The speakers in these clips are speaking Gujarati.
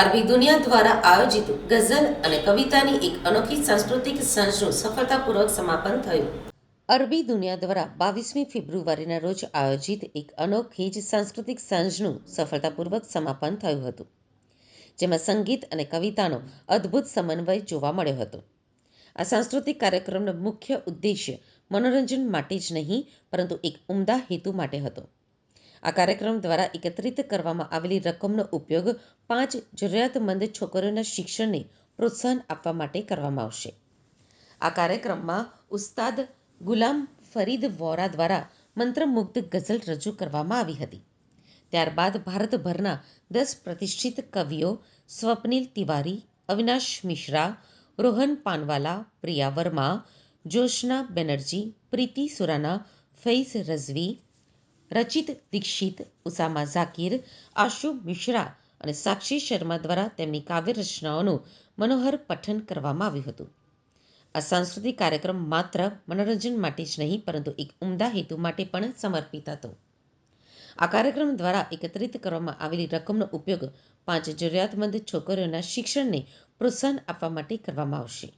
અરબી દુનિયા દ્વારા આયોજિત ગઝલ અને કવિતાની એક અનોખી સાંસ્કૃતિક સંચનું સફળતાપૂર્વક સમાપન થયું. અરબી દુનિયા દ્વારા બાવીસમી ફેબ્રુઆરીના રોજ આયોજિત એક અનોખી જ સાંસ્કૃતિક સાંજનું સફળતાપૂર્વક સમાપન થયું હતું, જેમાં સંગીત અને કવિતાનો અદ્ભુત સમન્વય જોવા મળ્યો હતો. આ સાંસ્કૃતિક કાર્યક્રમનો મુખ્ય ઉદ્દેશ્ય મનોરંજન માટે જ નહીં, પરંતુ એક ઉમદા હેતુ માટે હતો. આ કાર્યક્રમ દ્વારા એકત્રિત કરવામાં આવેલી રકમનો ઉપયોગ પાંચ જરૂરિયાતમંદ છોકરીઓના શિક્ષણને પ્રોત્સાહન આપવા માટે કરવામાં આવશે. આ કાર્યક્રમમાં ઉસ્તાદ ગુલામ ફરીદ વોરા દ્વારા મંત્રમુગ્ધ ગઝલ રજૂ કરવામાં આવી હતી. ત્યારબાદ ભારતભરના દસ પ્રતિષ્ઠિત કવિઓ સ્વપ્નિલ તિવારી, અવિનાશ મિશ્રા, રોહન પાનવાલા, પ્રિયા વર્મા જોશના બેનર્જી, પ્રીતિ સુરાના, ફૈઝ રઝવી રચિત, દીક્ષિત ઉસામા ઝાકીર, આશુ મિશ્રા અને સાક્ષી શર્મા દ્વારા તેમની કાવ્ય રચનાઓનું મનોહર પઠન કરવામાં આવ્યું હતું. આ સાંસ્કૃતિક કાર્યક્રમ માત્ર મનોરંજન માટે જ નહીં, પરંતુ એક ઉમદા હેતુ માટે પણ સમર્પિત હતો. આ કાર્યક્રમ દ્વારા એકત્રિત કરવામાં આવેલી રકમનો ઉપયોગ પાંચ જરૂરિયાતમંદ છોકરીઓના શિક્ષણને પ્રોત્સાહન આપવા માટે કરવામાં આવશે.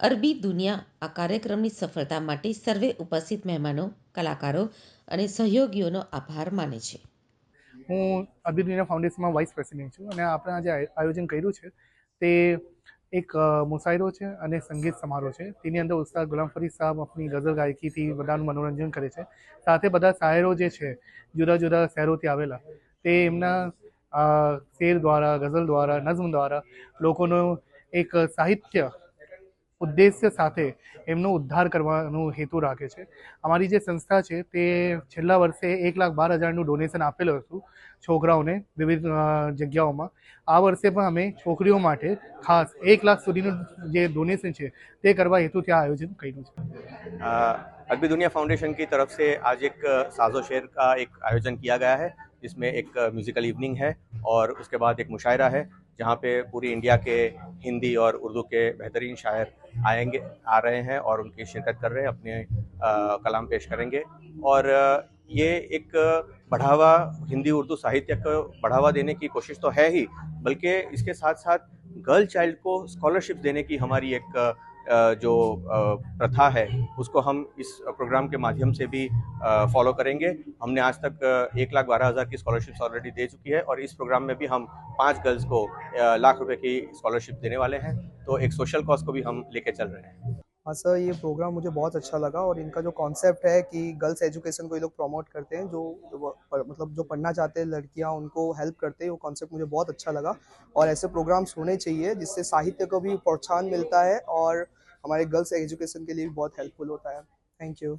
અરબી દુનિયા આ કાર્યક્રમની સફળતા માટે સર્વે ઉપસ્થિત મહેમાનો, કલાકારો અને સહયોગીઓનો આભાર માને છે. હું અભિદુનિયા ફાઉન્ડેશનમાં વાઇસ પ્રેસિડેન્ટ છું અને આપણે આજે આયોજન કર્યું છે. તે એક મુસાયરો છે અને સંગીત સમારોહ છે. તેની અંદર ઉસ્તાદ ગુલામ ફરીદ સાહેબ આપણી ગઝલ ગાયકીથી બધાનું મનોરંજન કરે છે. સાથે બધા શાયરો જે છે, જુદા જુદા શહેરોથી આવેલા, તે એમના શેર દ્વારા, ગઝલ દ્વારા, નઝમ દ્વારા લોકોનો એક સાહિત્ય ઉદ્દેશ્ય સાથે એમનો ઉદ્ધાર કરવાનો હેતુ રાખે છે અમારી જે સંસ્થા છે તે છેલ્લા વર્ષે એક લાખ બાર હજારનું ડોનેશન આપેલું હતું છોકરાઓને વિવિધ અ, જગ્યાઓમાં આ વર્ષે પણ અમે છોકરીઓ માટે ખાસ એક લાખ સુધીનું જે ડોનેશન છે તે કરવા હેતુથી આ આયોજન કર્યું છે अ, अरबी दुनिया फाउंडेशन की तरफ से आज एक अ, साजो शेर का एक आयोजन किया गया है जिसमें एक अ, म्यूजिकल इवनिंग है और उसके बाद एक मुशायरा है जहाँ पे पूरी इंडिया के हिंदी और उर्दू के बेहतरीन शायर आएँगे आ रहे हैं और उनकी शिरकत कर रहे हैं अपने आ, कलाम पेश करेंगे। और ये एक बढ़ावा हिंदी उर्दू साहित्य को बढ़ावा देने की कोशिश तो है ही बल्कि इसके साथ साथ गर्ल चाइल्ड को स्कॉलरशिप देने की हमारी एक जो प्रथा है, उसको हम इस प्रोग्राम के माध्यम से भी फॉलो करेंगे। हमने आज तक एक लाख बारह हज़ार की स्कॉलरशिप्स ऑलरेडी दे चुकी है और इस प्रोग्राम में भी हम पाँच गर्ल्स को लाख रुपए की स्कॉलरशिप देने वाले हैं। तो एक सोशल कॉज को भी हम लेके चल रहे हैं। हाँ सर, ये प्रोग्राम मुझे बहुत अच्छा लगा और इनका जो कॉन्सेप्ट है कि गर्ल्स एजुकेशन को ये लोग प्रमोट करते हैं, जो मतलब जो पढ़ना चाहते हैं लड़कियाँ, उनको हेल्प करते हैं, वो कॉन्सेप्ट मुझे बहुत अच्छा लगा। और ऐसे प्रोग्राम्स होने चाहिए जिससे साहित्य को भी प्रोत्साहन मिलता है और हमारे गर्ल्स एजुकेशन के लिए भी बहुत हेल्पफुल होता है। Thank you